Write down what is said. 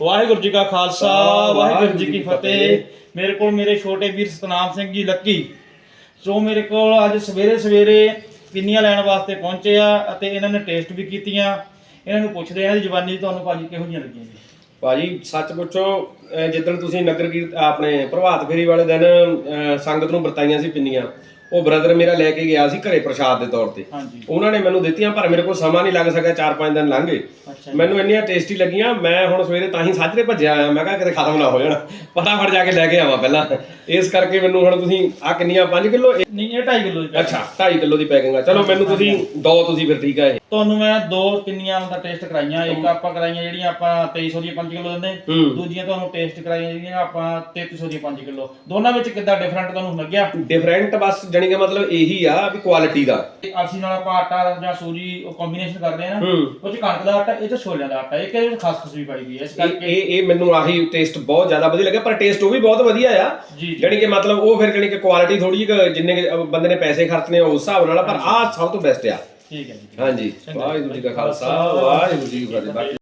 ਵਾਹਿਗੁਰੂ ਜੀ ਕਾ ਖਾਲਸਾ ਵਾਹਿਗੁਰੂ ਜੀ ਕੀ ਫਤਿਹ। ਮੇਰੇ ਕੋਲ ਮੇਰੇ ਛੋਟੇ ਵੀਰ ਸਤਨਾਮ ਸਿੰਘ ਜੀ ਲੱਕੀ ਸੋ ਮੇਰੇ ਕੋਲ ਅੱਜ ਸਵੇਰੇ ਸਵੇਰੇ ਪਿੰਨੀਆਂ ਲੈਣ ਵਾਸਤੇ ਪਹੁੰਚੇ ਆ ਅਤੇ ਇਹਨਾਂ ਨੇ ਟੇਸਟ ਵੀ ਕੀਤੀਆਂ। ਇਹਨਾਂ ਨੂੰ ਪੁੱਛਦੇ ਆ ਇਹਦੀ ਜਵਾਨੀ ਤੁਹਾਨੂੰ ਭਾਜੀ ਕਿਹੋ ਜਿਹੀਆਂ ਲੱਗੀਆਂ ਜੀ? ਭਾਜੀ ਸੱਚ ਪੁੱਛੋ ਜਿੱਦਣ ਤੁਸੀਂ ਨਗਰ ਕੀਰਤ ਆਪਣੇ ਪ੍ਰਭਾਤ ਫੇਰੀ ਵਾਲੇ ਦਿਨ ਸੰਗਤ ਨੂੰ ਵਰਤਾਈਆਂ ਸੀ ਪਿੰਨੀਆਂ ਉਹ ਬ੍ਰਦਰ ਮੇਰਾ ਲੈ ਕੇ ਗਿਆ ਸੀ ਘਰੇ ਪ੍ਰਸ਼ਾਦ ਦੇ ਤੌਰ ਤੇ। ਹਾਂਜੀ। ਉਹਨਾਂ ਨੇ ਮੈਨੂੰ ਦਿੱਤੀਆਂ ਪਰ ਮੇਰੇ ਕੋਲ ਸਮਾਂ ਨਹੀਂ ਲੱਗ ਸਕਿਆ 4-5 ਦਿਨ ਲੰਘ। ਗਏ ਅੱਛਾ ਮੈਨੂੰ ਇੰਨੀਆਂ ਟੇਸਟੀ ਲੱਗੀਆਂ ਮੈਂ ਹੁਣ ਸਵੇਰੇ ਤਾਂ ਹੀ ਸਾਜਰੇ ਭੱਜਿਆ ਆਇਆ ਮੈਂ ਕਿਹਾ ਕਿਤੇ ਖਤਮ ਨਾ ਹੋ ਜਾਣ। ਫਟਾਫਟ ਜਾ ਕੇ ਲੈ ਕੇ ਆਵਾਂ ਪਹਿਲਾਂ। ਇਸ ਕਰਕੇ ਮੈਨੂੰ ਹੁਣ ਤੁਸੀਂ ਆ ਕਿੰਨੀਆਂ 5 ਕਿਲੋ? ਨਹੀਂ ਇਹ 2.5 ਕਿਲੋ ਦੀ ਅੱਛਾ 2.5 ਕਿਲੋ ਦੀ ਪੈਕਿੰਗ ਆ। ਚਲੋ ਮੈਨੂੰ ਤੁਸੀਂ ਦੋ ਤੁਸੀਂ ਫਿਰ ਠੀਕ ਆ ਇਹ। ਤੁਹਾਨੂੰ ਮੈਂ ਦੋ ਪਿੰਨੀਆਂ ਦਾ ਟੇਸਟ ਕਰਾਈਆਂ। ਇੱਕ ਆਪਾਂ ਕਰਾਈਆਂ ਜਿਹੜੀਆਂ ਆਪਾਂ 2300 ਦੀਆਂ 5 ਕਿਲੋ ਦਿੰਦੇ। ਹੂੰ। ਦੂਜੀਆਂ ਤੁਹਾਨੂੰ ਟੇਸਟ ਕਰਾਈਆਂ ਜਿਹੜੀਆਂ ਆਪਾਂ 3300 ਦੀਆਂ 5 ਕਿਲੋ। ਦੋਨਾਂ ਵਿੱਚ ਕਿੱਦਾਂ ਡਿਫਰੈਂਟ ਤੁਹਾਨੂੰ ਲੱਗਿਆ? ਡਿਫਰੈਂਟ ਬਸ ਜਾਣੀ ਕਿ ਮਤਲਬ ਇਹੀ ਆ ਵੀ ਕੁਆਲਿਟੀ ਦਾ। ਤੇ ਅਲਸੀ ਨਾਲ ਆਪਾਂ ਆਟਾ ਜਾਂ ਸੂਜੀ ਉਹ ਕੰਬੀਨੇਸ਼ਨ ਕਰਦੇ ਆ ਨਾ ਹੂੰ। ਉਹ ਚ ਕਣਕ ਦਾ ਆਟਾ ਇਹ ਚ ਛੋਲਿਆਂ ਦਾ ਆਟਾ ਇਹ ਕਿਹਦੇ ਵਿੱਚ ਖਸਖਸ ਵੀ ਪਾਈ ਗਈ ਹੈ? ਇਸ ਇਹ ਕਰਕੇ ਇਹ ਇਹ ਮੈਨੂੰ ਆਹੀ ਟੇਸਟ ਬਹੁਤ ਜ਼ਿਆਦਾ ਵਧੀਆ ਲੱਗਿਆ ਪਰ ਟੇਸਟ ਉਹ ਵੀ ਬਹੁਤ ਵਧੀਆ ਆ। ਜੀ ਜੀ। ਜਾਣੀ ਕਿ ਮਤਲਬ ਉਹ ਫਿਰ ਜਾਣੀ ਕਿ ਕੁਆਲਿਟੀ ਥੋੜੀ ਜਿਹੀ ਜਿੰਨੇ ਕੁ ਬੰਦੇ ਨੇ ਪੈਸੇ ਖਰਚਨੇ ਆ ਉਸ ਹਿਸਾਬ ਨਾਲ ਆ, ਪਰ ਆਹ ਸਭ ਤੋਂ ਬੈਸਟ ਆ। ਠੀਕ ਹੈ ਜੀ। ਹਾਂਜੀ। ਵਾਹਿਗੁਰੂ ਜੀ ਕਾ ਖਾਲਸਾ ਵਾਹਿਗੁਰੂ ਜੀ ਕੀ ਫਤਿਹ। ਬਾਕੀ